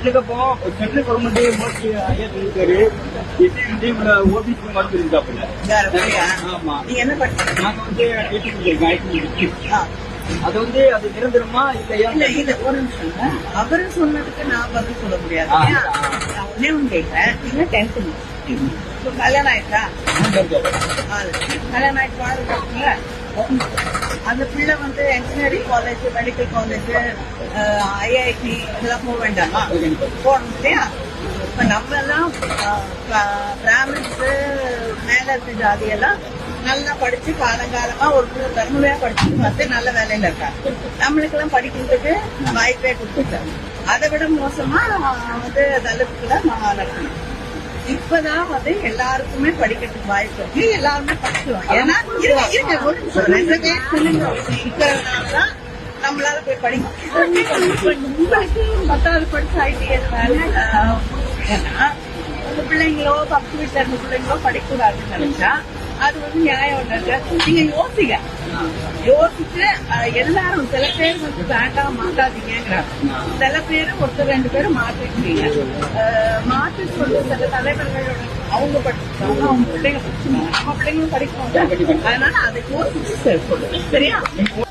இதுக்கப்புறம் central government mostly ஐயா வந்து இவங்க ஓபிசி வேற வழியா? ஆமா. நீங்க என்ன படிச்சீங்க? நாங்க வந்து ஐடி முடிச்சிருக்கோம் ஐடி முடிச்சு. அது வந்து அது நிரந்தரமா இல்லையா? இல்ல இல்ல ஒரு நிமிஷம் அவரு சொன்னதுக்கு நான் பதில் சொல்ல முடியாது? நான் ஒன்னே ஒண்ணு கேட்கிறேன் நீங்க டென்த் இப்போ கல்யாணம் ஆயிட்டா கல்யாணம் ஆயிட்டு வாழ்க்கை அந்த பிள்ளை வந்து engineering college medical college IIT இதெல்லாம் போக வேண்டாமா? போகணும் இல்லையா? இப்ப நம்ம எல்லாம் பிராமின்ஸ் மேல இருக்க ஜாதியெல்லாம் நல்லா படிச்சு காலங்காலமா ஒரு பெருமையா படிச்சுட்டு பார்த்து நல்ல வேலையில இருக்காங்க. நம்மளுக்கு எல்லாம் படிக்கிறதுக்கு வாய்ப்பே கொடுத்துட்டாங்க அதை விட மோசமா வந்து தலித்துக்குள்ள நடக்கணும். இப்பதான் வந்து எல்லாருக்குமே படிக்கிறதுக்கு வாய்ப்பு. இருக்கு எல்லாருமே படிச்சுவாங்க ஏன்னா இருங்க, இருங்க, ஒரு நிமிஷம். ரெண்டு பேர் இருக்கிறதுனாலதான் நம்மளால போய் படிக்க உங்களுக்கு பத்தாவது படிச்சு ஐடிஎஸ் வேலை ஏன்னா உங்க பிள்ளைங்களோ பத்து வீட்டுல இருந்த பிள்ளைங்களோ படிக்கூடாதுன்னு நினைச்சா அது வந்து நியாயம் இல்லைங்க. நீங்க யோசிங்க. யோசிச்சு எல்லாரும் சில பேர் வந்து வேண்டாம் மாட்டாதீங்கிறாங்க சில பேரு ஒருத்தர் ரெண்டு பேரும் மாற்றிக்கிறீங்க அஹ், மாற்றி சொல்லி சில தலைவர்களோட அவங்க படிச்சிருக்காங்க அவங்க பிள்ளைங்க படிச்சிருக்காங்க நம்ம பிள்ளைங்களும் படிக்கணும். அதனால அதை யோசிச்சு சொல்லுங்க. சரியா?